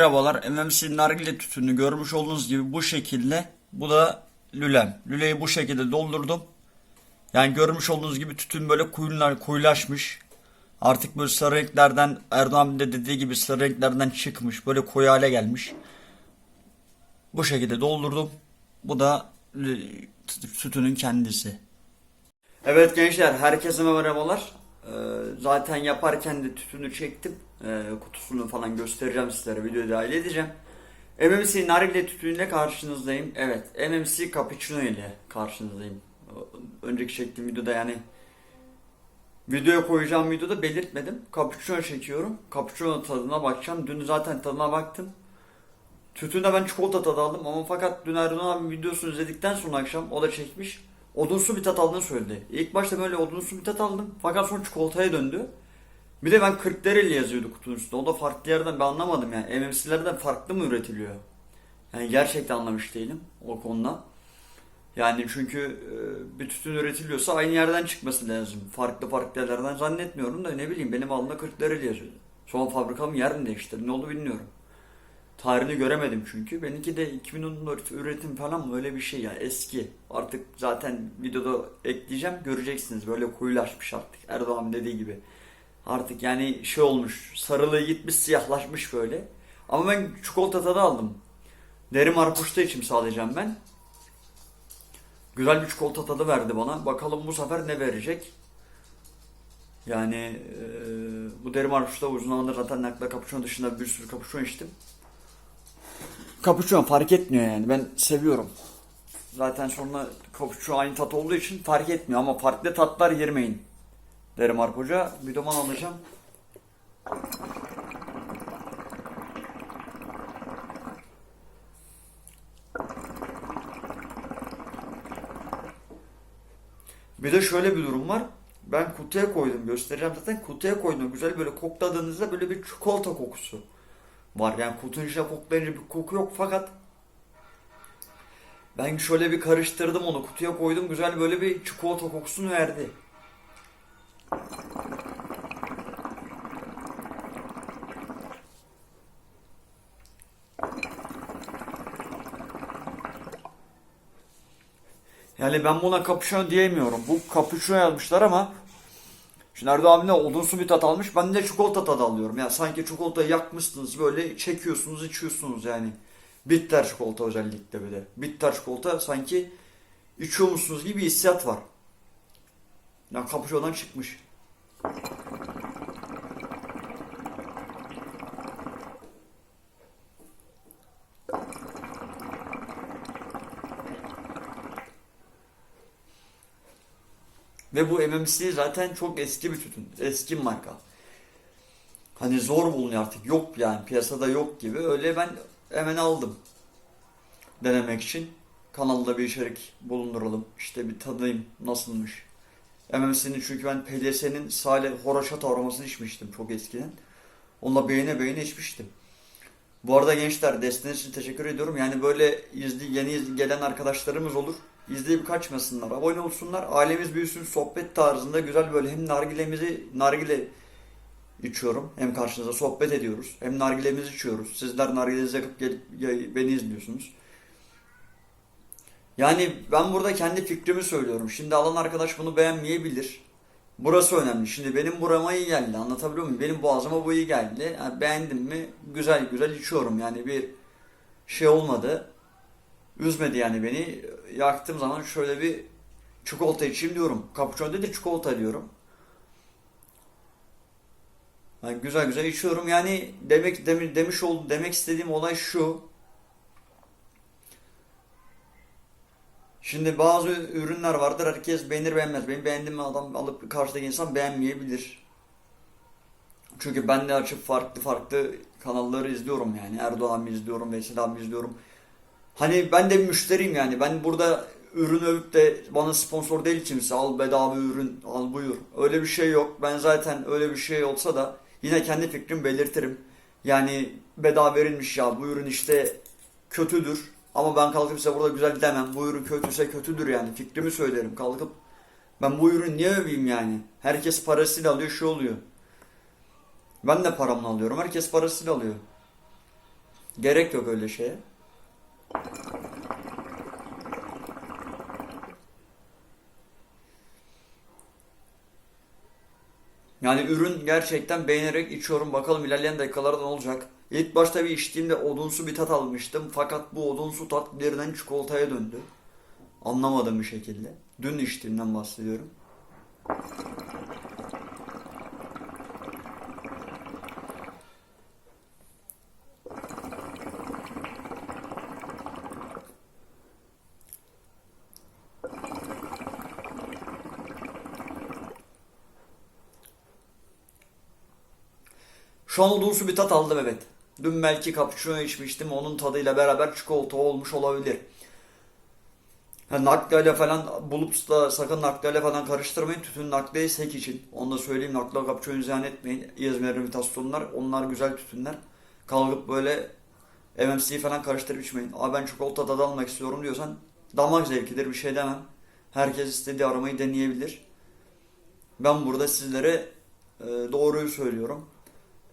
Merhabalar. MMC nargile tütünü görmüş olduğunuz gibi bu şekilde. Bu da lülem. Lüleyi bu şekilde doldurdum. Yani görmüş olduğunuz gibi tütün böyle kuyular, koyulaşmış. Artık böyle sarı renklerden Erdoğan de dediği gibi sarı renklerden çıkmış. Böyle koyu hale gelmiş. Bu şekilde doldurdum. Bu da tütünün kendisi. Evet gençler herkese merhabalar. Ee, zaten yaparken de tütünü çektim. Ee, kutusunu falan göstereceğim sizlere. Videoya dahil edeceğim. MMC nargile tütünüyle karşınızdayım. Evet MMC cappuccino ile karşınızdayım. Önceki çektiğim videoda yani videoya koyacağım videoda belirtmedim. Cappuccino çekiyorum. Cappuccino tadına bakacağım. Dün zaten tadına baktım. Tütünde ben çikolata tadı aldım ama fakat dün Erdoğan abi videosunu izledikten sonra akşam o da çekmiş. Odunsu bir tat aldığını söyledi. İlk başta böyle odunsu bir tat aldım fakat sonra çikolataya döndü. Bir de ben 40 dereli yazıyordu kutunun üstünde. O da farklı yerden ben anlamadım yani. MMC'lerden farklı mı üretiliyor? Yani gerçekten anlamış değilim o konuda. Yani çünkü e, bir tütün üretiliyorsa aynı yerden çıkması lazım. Farklı farklı yerlerden zannetmiyorum da ne bileyim benim alnımda 40 dereli yazıyordu. Sonra fabrikam yer mi değiştirdi ne oldu bilmiyorum. Tarihini göremedim çünkü. Benimki de 2014 üretim falan mı öyle bir şey ya eski. Artık zaten videoda ekleyeceğim göreceksiniz böyle koyulaşmış artık Erdoğan dediği gibi. Artık yani şey olmuş sarılığı gitmiş siyahlaşmış böyle. Ama ben çikolata tadı aldım. Deri marpuşta içim sağlayacağım ben. Güzel bir çikolata tadı verdi bana. Bakalım bu sefer ne verecek. Yani eee, bu deri marpuşta uzun zamandır zaten nakla kapuçon dışında bir sürü kapuçon içtim. Cappuccino fark etmiyor yani. Ben seviyorum. Zaten sonra cappuccino aynı tat olduğu için fark etmiyor ama farklı tatlar yermeyin. Derim Arp Hoca. Bir duman alacağım. Bir de şöyle bir durum var. Ben kutuya koydum. Göstereceğim zaten. Kutuya koydum. Güzel böyle kokladığınızda böyle bir çikolata kokusu var. Yani içine koklayınca bir koku yok fakat ben şöyle bir karıştırdım onu kutuya koydum güzel böyle bir çikolata kokusunu verdi. Yani ben buna kapüşon diyemiyorum. Bu kapüşon yazmışlar ama Şimdi Erdoğan abi ne odunsu bir tat almış. Ben de çikolata tadı alıyorum. Yani sanki çikolatayı yakmışsınız böyle çekiyorsunuz içiyorsunuz yani. Bitter çikolata özellikle bir de. Bitter çikolata sanki içiyormuşsunuz gibi hissiyat var. Ya kapüşondan çıkmış. Ve bu MMC zaten çok eski bir tütün. Eski marka. Hani zor bulunuyor artık. Yok yani piyasada yok gibi. Öyle ben hemen aldım. Denemek için. Kanalda bir içerik bulunduralım. İşte bir tadayım nasılmış. MMC'nin çünkü ben PDS'nin Sale Horaşat aromasını içmiştim çok eskiden. Onunla beğene beğene içmiştim. Bu arada gençler desteğiniz için teşekkür ediyorum. Yani böyle izli, yeni iz- gelen arkadaşlarımız olur. İzleyip kaçmasınlar. Abone olsunlar. Ailemiz büyüsün. Sohbet tarzında güzel böyle hem nargilemizi nargile içiyorum. Hem karşınızda sohbet ediyoruz. Hem nargilemizi içiyoruz. Sizler nargilenizi yakıp gelip beni izliyorsunuz. Yani ben burada kendi fikrimi söylüyorum. Şimdi alan arkadaş bunu beğenmeyebilir. Burası önemli. Şimdi benim burama iyi geldi. Anlatabiliyor muyum? Benim boğazıma bu iyi geldi. Yani beğendim mi? Güzel güzel içiyorum. Yani bir şey olmadı. Üzmedi yani beni. Yaktığım zaman şöyle bir çikolata içeyim diyorum. Cappuccino değil de çikolata diyorum. Yani güzel güzel içiyorum. Yani demek demin demiş ol demek istediğim olay şu. Şimdi bazı ürünler vardır herkes beğenir beğenmez. Benim beğendiğim adam alıp karşıdaki insan beğenmeyebilir. Çünkü ben de açıp farklı farklı kanalları izliyorum yani. Erdoğan izliyorum, Veysel abi izliyorum. Hani ben de bir müşteriyim yani. Ben burada ürün övüp de bana sponsor değil kimse. Al bedava ürün, al buyur. Öyle bir şey yok. Ben zaten öyle bir şey olsa da yine kendi fikrimi belirtirim. Yani bedava verilmiş ya bu ürün işte kötüdür. Ama ben kalkıp size burada güzel demem. Bu ürün kötüyse kötüdür yani. Fikrimi söylerim. Kalkıp ben bu ürün niye öveyim yani? Herkes parasıyla alıyor şu oluyor. Ben de paramla alıyorum. Herkes parasıyla alıyor. Gerek yok öyle şeye. Yani ürün gerçekten beğenerek içiyorum. Bakalım ilerleyen dakikalarda ne olacak. İlk başta bir içtiğimde odunsu bir tat almıştım. Fakat bu odunsu tat birden çikolataya döndü. Anlamadığım bir şekilde. Dün içtiğimden bahsediyorum. Şu an odunsu bir tat aldım evet. Dün belki cappuccino içmiştim. Onun tadıyla beraber çikolata olmuş olabilir. Ha, nakliyle falan bulup da sakın nakliyle falan karıştırmayın. Tütün nakliye sek için. Onu da söyleyeyim. Nakla cappuccino ziyan etmeyin. İzmir imitasyonlar. Onlar güzel tütünler. Kalkıp böyle MMC'yi falan karıştırıp içmeyin. Abi ben çikolata tadı almak istiyorum diyorsan damak zevkidir bir şey demem. Herkes istediği aromayı deneyebilir. Ben burada sizlere e, doğruyu söylüyorum.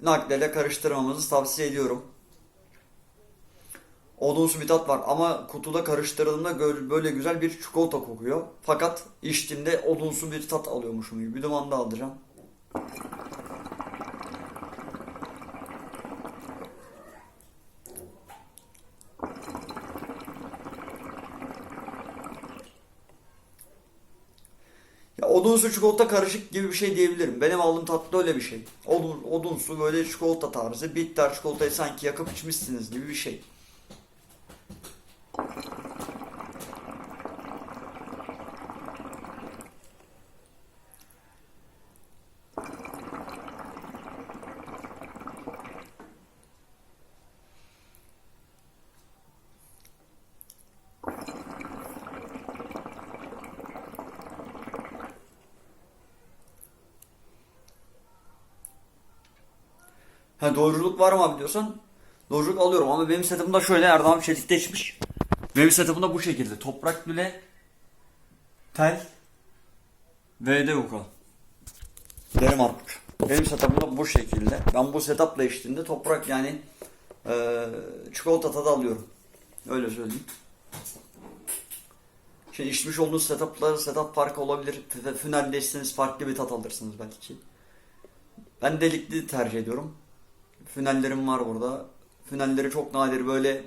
Nakleyle karıştırmamızı tavsiye ediyorum. Odunsu bir tat var ama kutuda karıştırdığımda gö- böyle güzel bir çikolata kokuyor. Fakat içtiğimde odunsu bir tat alıyormuşum gibi. Bir duman da alacağım. Ya odunsu çikolata karışık gibi bir şey diyebilirim. Benim aldığım tat da öyle bir şey. Odun, odunsu böyle çikolata tarzı. Bitter çikolatayı sanki yakıp içmişsiniz gibi bir şey. Ha doğruculuk var mı abi diyorsan doğruculuk alıyorum ama benim setup'ımda şöyle Erdem içmiş. Benim setup'ımda bu şekilde. Toprak lüle, tel, VD uka. Derim artık. Benim setup'ımda bu şekilde. Ben bu setup'la içtiğimde toprak yani eee çikolata tadı alıyorum. Öyle söyleyeyim. Şimdi içmiş olduğunuz setup'la setup farkı olabilir. Fünelde içseniz farklı bir tat alırsınız belki. Ben delikli tercih ediyorum. Fünellerim var burada. Fünelleri çok nadir böyle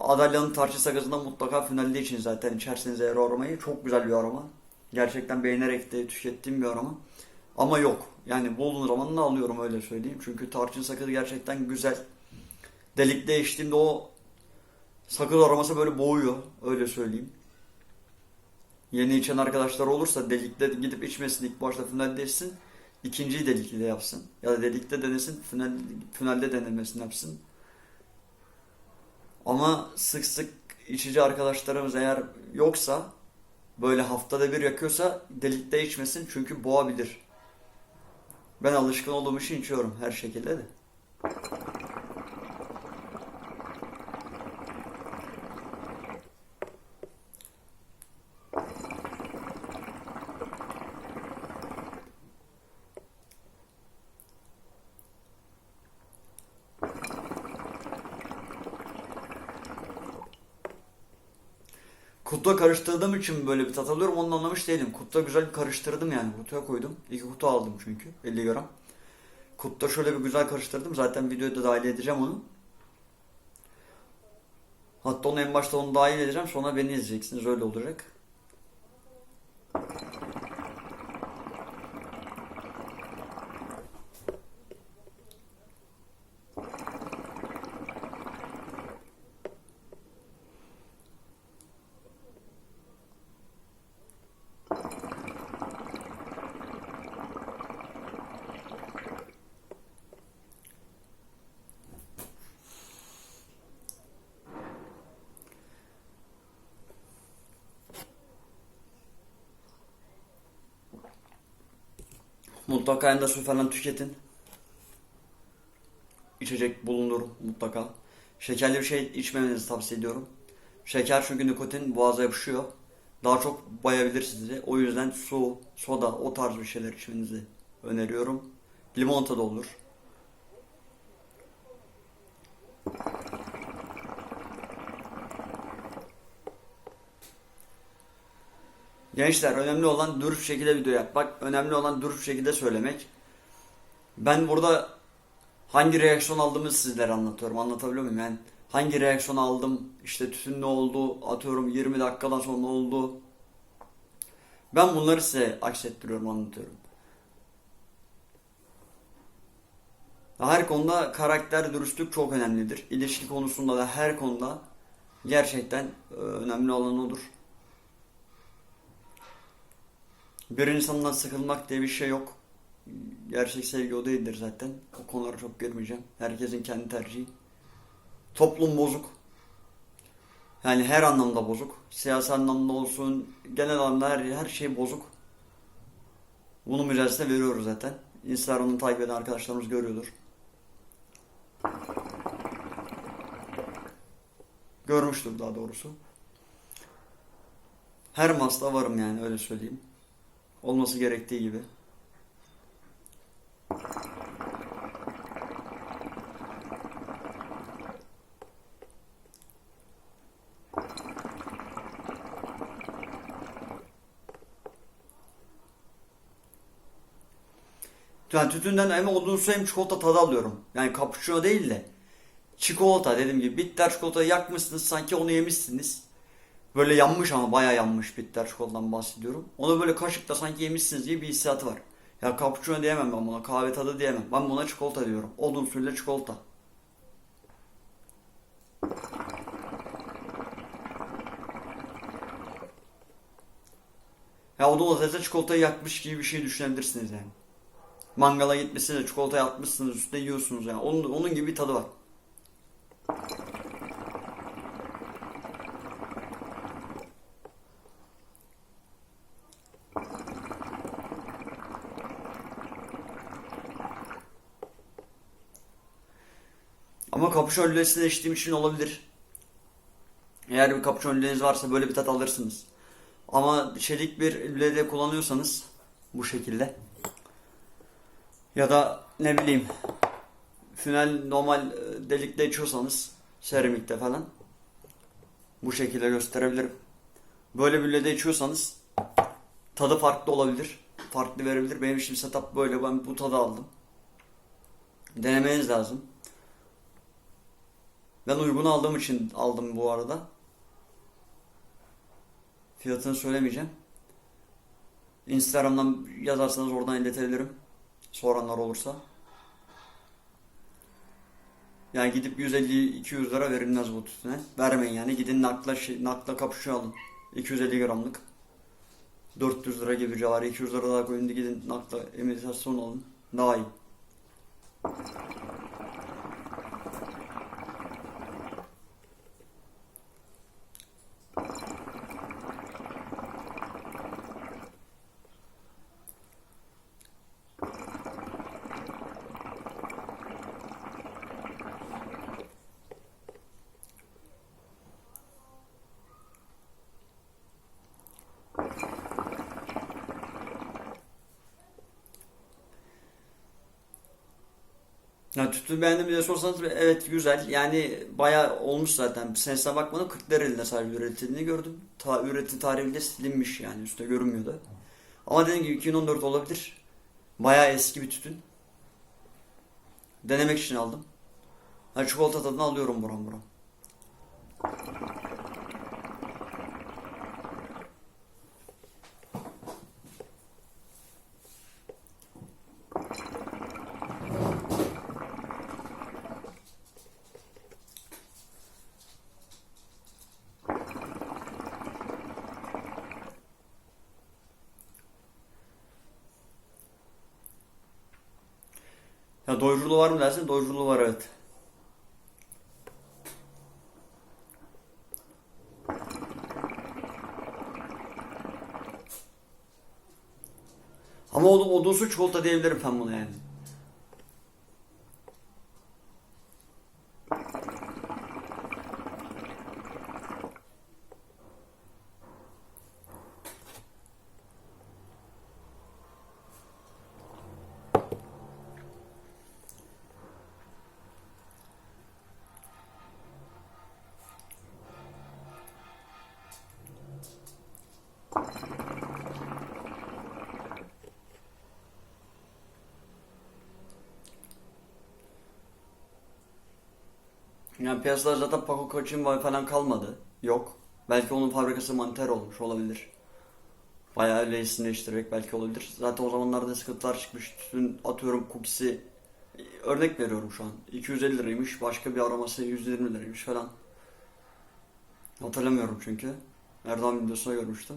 Adalya'nın tarçı sakızında mutlaka fünelli için zaten içerseniz eğer aromayı çok güzel bir aroma. Gerçekten beğenerek de tükettiğim bir aroma. Ama yok. Yani bulduğum zaman da alıyorum öyle söyleyeyim. Çünkü tarçın sakızı gerçekten güzel. Delikte içtiğimde o sakız aroması böyle boğuyor. Öyle söyleyeyim. Yeni içen arkadaşlar olursa delikte gidip içmesin ilk başta fünelde içsin. İkinciyi de yapsın. Ya da delikte denesin, fünel, fünelde denemesini yapsın. Ama sık sık içici arkadaşlarımız eğer yoksa böyle haftada bir yakıyorsa delikte içmesin çünkü boğabilir. Ben alışkın olduğum için içiyorum her şekilde de. Kutuya karıştırdığım için böyle bir tat alıyorum. Onu anlamış değilim. Kutuya güzel karıştırdım yani. Kutuya koydum. İki kutu aldım çünkü. 50 gram. Kutuda şöyle bir güzel karıştırdım. Zaten videoya da dahil edeceğim onu. Hatta onu en başta onu dahil edeceğim. Sonra beni izleyeceksiniz. Öyle olacak. Mutlaka yanında su falan tüketin. İçecek bulunur mutlaka. Şekerli bir şey içmemenizi tavsiye ediyorum. Şeker çünkü nikotin boğaza yapışıyor. Daha çok bayabilir sizi. O yüzden su, soda, o tarz bir şeyler içmenizi öneriyorum. Limonata da olur. Gençler önemli olan dürüst şekilde video yapmak. Önemli olan dürüst şekilde söylemek. Ben burada hangi reaksiyon aldığımı sizlere anlatıyorum. Anlatabiliyor muyum? Yani hangi reaksiyon aldım, işte tütün ne oldu, atıyorum 20 dakikadan sonra ne oldu. Ben bunları size aksettiriyorum, anlatıyorum. Her konuda karakter, dürüstlük çok önemlidir. İlişki konusunda da her konuda gerçekten e, önemli olan odur. Bir insandan sıkılmak diye bir şey yok. Gerçek sevgi o değildir zaten. O konulara çok girmeyeceğim. Herkesin kendi tercihi. Toplum bozuk. Yani her anlamda bozuk. Siyasi anlamda olsun, genel anlamda her, her şey bozuk. Bunu mücadelesine veriyoruz zaten. Instagram'ını takip eden arkadaşlarımız görüyordur. Görmüştür daha doğrusu. Her masta varım yani öyle söyleyeyim. Olması gerektiği gibi. Yani tütünden hem odun su hem çikolata tadı alıyorum. Yani cappuccino değil de çikolata dediğim gibi bitter çikolatayı yakmışsınız sanki onu yemişsiniz. Böyle yanmış ama bayağı yanmış bitter çikolatadan bahsediyorum. Onu böyle kaşıkla sanki yemişsiniz gibi bir hissiyatı var. Ya cappuccino diyemem ben buna, kahve tadı diyemem. Ben buna çikolata diyorum. Odun suyuyla çikolata. Ya odun ateşte çikolatayı yakmış gibi bir şey düşünebilirsiniz yani. Mangala gitmişsiniz, çikolatayı atmışsınız, üstüne yiyorsunuz yani. Onun, onun gibi bir tadı var. Ama kapüşon lülesini içtiğim için olabilir. Eğer bir kapüşon lüleniz varsa böyle bir tat alırsınız. Ama çelik bir lülede kullanıyorsanız bu şekilde ya da ne bileyim final normal e, delikte içiyorsanız seramikte falan bu şekilde gösterebilirim. Böyle bir lülede içiyorsanız tadı farklı olabilir. Farklı verebilir. Benim için setup böyle ben bu tadı aldım. Denemeniz lazım. Ben uygun aldığım için aldım bu arada. Fiyatını söylemeyeceğim. Instagram'dan yazarsanız oradan iletebilirim. Soranlar olursa. Yani gidip 150-200 lira verilmez bu tütüne. Vermeyin yani. Gidin nakla, şey, nakla kapüşü alın. 250 gramlık. 400 lira gibi civarı. 200 lira daha koyun gidin nakla imitasyon alın. Daha iyi. Ya tütün beğendim diye sorsanız evet güzel. Yani bayağı olmuş zaten. Senesine bakmadım 40 lirayla sadece üretildiğini gördüm. Ta, üretim tarihi bile silinmiş yani üstte görünmüyordu. Ama dediğim gibi 2014 olabilir. Bayağı eski bir tütün. Denemek için aldım. Ha, çikolata tadını alıyorum buram buram. Ya doyuruculuğu var mı dersin? Doyuruculuğu var evet. Ama o odunsu çikolata diyebilirim ben buna yani. Yani piyasada zaten Paco Koç'un falan kalmadı. Yok. Belki onun fabrikası manter olmuş olabilir. Bayağı reisimleştirerek belki olabilir. Zaten o zamanlarda sıkıntılar çıkmış. Tütün atıyorum cookie'si örnek veriyorum şu an. 250 liraymış. Başka bir aroması 120 liraymış falan. Hatırlamıyorum çünkü. Erdoğan videosunda görmüştüm.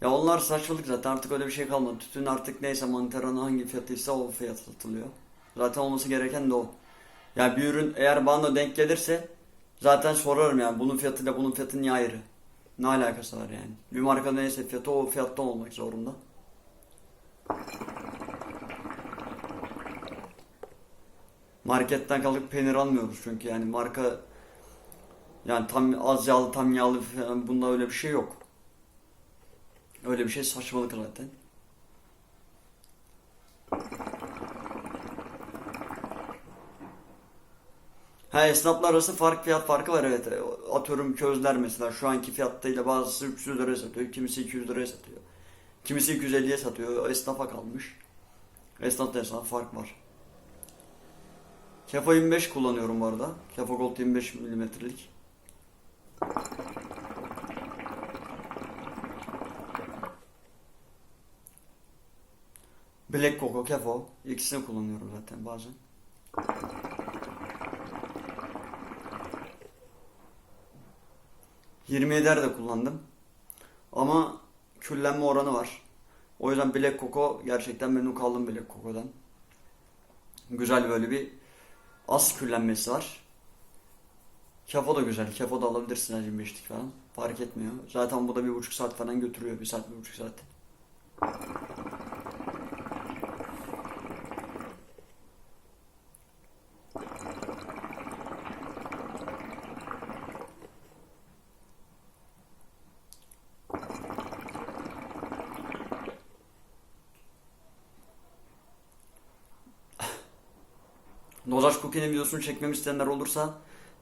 Ya onlar saçmalık zaten artık öyle bir şey kalmadı. Tütün artık neyse manteranın hangi fiyatıysa o fiyat satılıyor. Zaten olması gereken de o. Yani bir ürün eğer bana denk gelirse zaten sorarım yani bunun fiyatıyla bunun fiyatı niye ayrı? Ne alakası var yani? Bir marka neyse fiyatı o fiyattan olmak zorunda. Marketten kalkıp peynir almıyoruz çünkü yani marka yani tam az yağlı tam yağlı falan bunda öyle bir şey yok. Öyle bir şey saçmalık zaten. Ha esnaflar arası fark fiyat farkı var evet. Atıyorum közler mesela şu anki fiyattayla bazısı 300 liraya satıyor, kimisi 200 liraya satıyor. Kimisi 250'ye satıyor. Esnafa kalmış. Esnafta esnaf fark var. Kefo 25 kullanıyorum bu arada. Kefo Gold 25 milimetrelik. Black Coco, Kefo ikisini kullanıyorum zaten bazen. ...27'er de kullandım. Ama küllenme oranı var. O yüzden Black Coco gerçekten memnun kaldım Black Coco'dan. Güzel böyle bir az küllenmesi var. Kefo da güzel. Kefo da alabilirsin her 25'lik falan. Fark etmiyor. Zaten bu da bir buçuk saat falan götürüyor. Bir saat, bir buçuk saat. Dozaj Cookie'nin videosunu çekmemi isteyenler olursa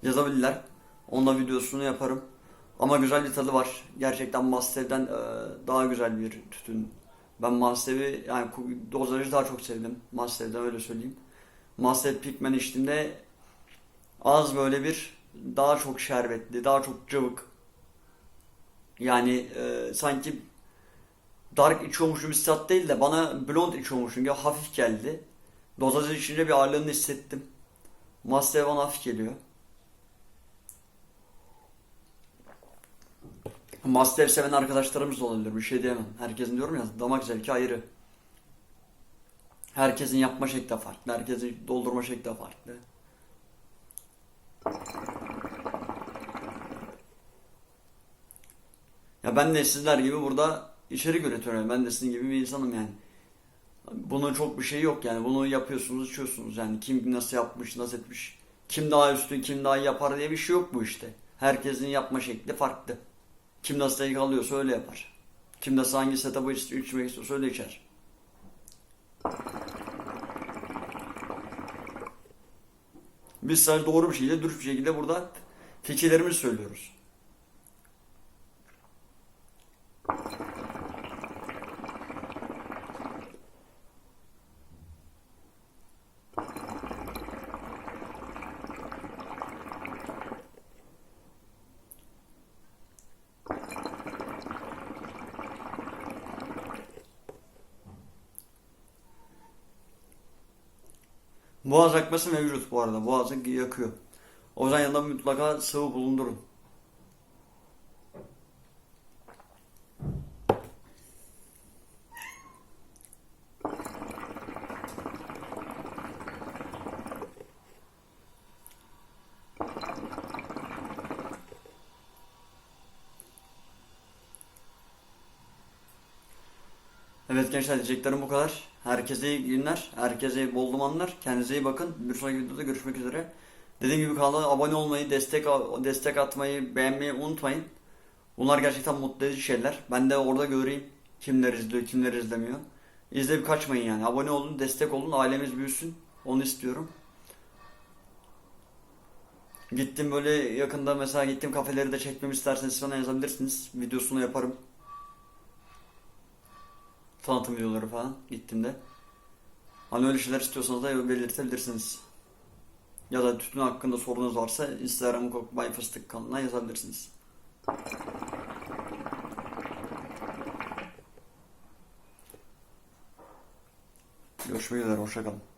yazabilirler. Onunla videosunu yaparım. Ama güzel bir tadı var. Gerçekten Mastev'den e, daha güzel bir tütün. Ben Mastev'i yani dozajı daha çok sevdim. Mastev'den öyle söyleyeyim. Mastev Pigment içtiğimde az böyle bir daha çok şerbetli, daha çok cıvık. Yani e, sanki dark içiyormuşum hissiyat değil de bana blond içiyormuşum gibi hafif geldi. Dozajı içince bir ağırlığını hissettim. Master bana hafif geliyor. Master seven arkadaşlarımız da olabilir. Bir şey diyemem. Herkesin diyorum ya damak zevki ayrı. Herkesin yapma şekli farklı. Herkesin doldurma şekli farklı. Ya ben de sizler gibi burada içerik üretiyorum. Ben de sizin gibi bir insanım yani. Bunun çok bir şey yok yani. Bunu yapıyorsunuz, içiyorsunuz yani. Kim nasıl yapmış, nasıl etmiş. Kim daha üstün, kim daha yapar diye bir şey yok bu işte. Herkesin yapma şekli farklı. Kim nasıl zevk alıyorsa öyle yapar. Kim nasıl hangi setup'ı iç- içmek istiyorsa öyle içer. Biz sadece doğru bir şekilde, dürüst bir şekilde burada fikirlerimizi söylüyoruz. Boğaz akması mevcut bu arada. Boğazı yakıyor. O yüzden yanında mutlaka sıvı bulundurun. Gençler diyeceklerim bu kadar. Herkese iyi günler. Herkese bol dumanlar. Kendinize iyi bakın. Bir sonraki videoda görüşmek üzere. Dediğim gibi kanala abone olmayı, destek destek atmayı, beğenmeyi unutmayın. Bunlar gerçekten mutlu edici şeyler. Ben de orada göreyim kimler izliyor, kimler izlemiyor. İzleyip kaçmayın yani. Abone olun, destek olun, ailemiz büyüsün. Onu istiyorum. Gittim böyle yakında mesela gittim kafeleri de çekmemi isterseniz bana yazabilirsiniz. Videosunu yaparım. Tanıtım videoları falan gittim de. Hani öyle şeyler istiyorsanız da belirtebilirsiniz. Ya da tütün hakkında sorunuz varsa Instagram Bay Fıstık kanalına yazabilirsiniz. Görüşmek üzere, hoşçakalın.